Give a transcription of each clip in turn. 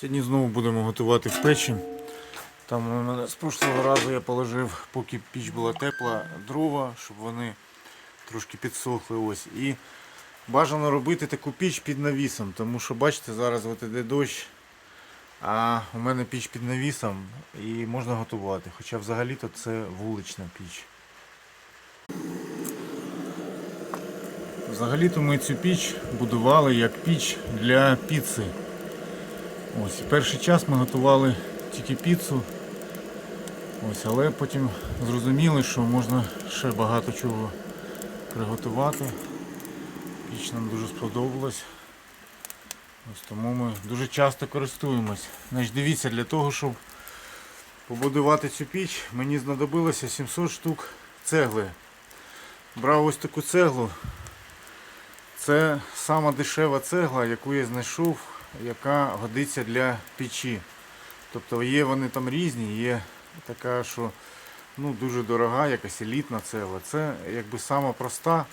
Сьогодні знову будемо готувати в печі. Там з прошлого разу я положив, поки піч була тепла, дрова, щоб вони трошки підсохли. Ось. І бажано робити таку піч під навісом, тому що бачите, зараз от іде дощ, а у мене піч під навісом і можна готувати. Хоча взагалі-то це вулична піч. Взагалі-то ми цю піч будували як піч для піци. Ось, перший час ми готували тільки піцу. Ось, але потім зрозуміли, що можна ще багато чого приготувати. Піч нам дуже сподобалась. Ось тому ми дуже часто користуємось. Значить, дивіться, для того, щоб побудувати цю піч, мені знадобилося 700 штук цегли. Брав ось таку цеглу. Це сама дешева цегла, яку я знайшов, яка годиться для печі. Тобто є вони там різні, є така, що ну, дуже дорога, якась елітна цегла. Це якби сама проста.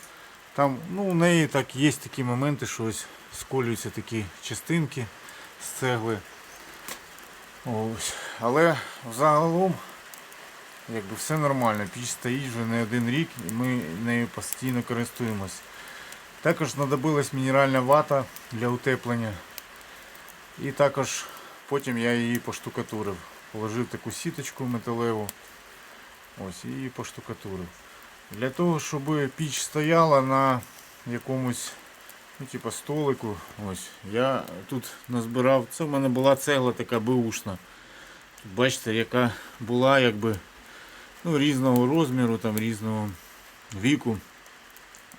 Там ну, у неї так є такі моменти, що ось сколюються такі частинки з цегли. Ось. Але взагалом якби все нормально. Піч стоїть вже не один рік і ми нею постійно користуємось. Також знадобилась мінеральна вата для утеплення. І також потім я її поштукатурив. Положив таку сіточку металеву. Ось, і поштукатурив. Для того, щоб піч стояла на якомусь ну, типу столику, ось, я тут назбирав, це в мене була цегла така беушна. Тут бачите, яка була якби ну, різного розміру, там, різного віку.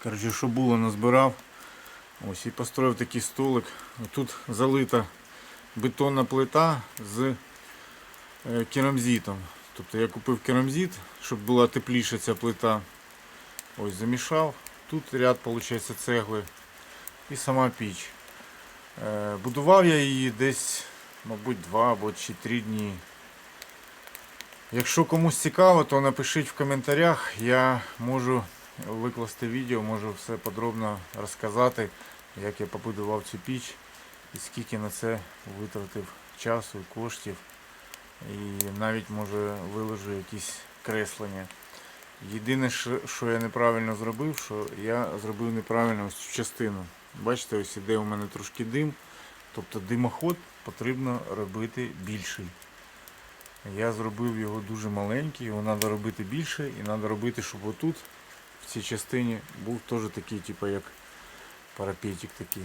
Коротше, що було, назбирав. Ось і построїв такий столик. Тут залита бетонна плита з е, керамзитом. Тобто я купив керамзит, щоб була тепліша ця плита. Ось замішав. Тут ряд виходить, цегли і сама піч. Е, Будував я її десь, мабуть, два або чи три дні. Якщо комусь цікаво, то напишіть в коментарях. Я можу викласти відео, можу все подробно розказати, як я побудував цю піч і скільки на це витратив часу коштів. І навіть може виложу якісь креслення. Єдине, що я неправильно зробив, що я зробив неправильно ось цю частину. Бачите, ось іде у мене трошки дим. Тобто димоход потрібно робити більший. Я зробив його дуже маленький, його треба робити більше і треба робити, щоб отут, в цій частині, був теж такий, типу як парапетик такий.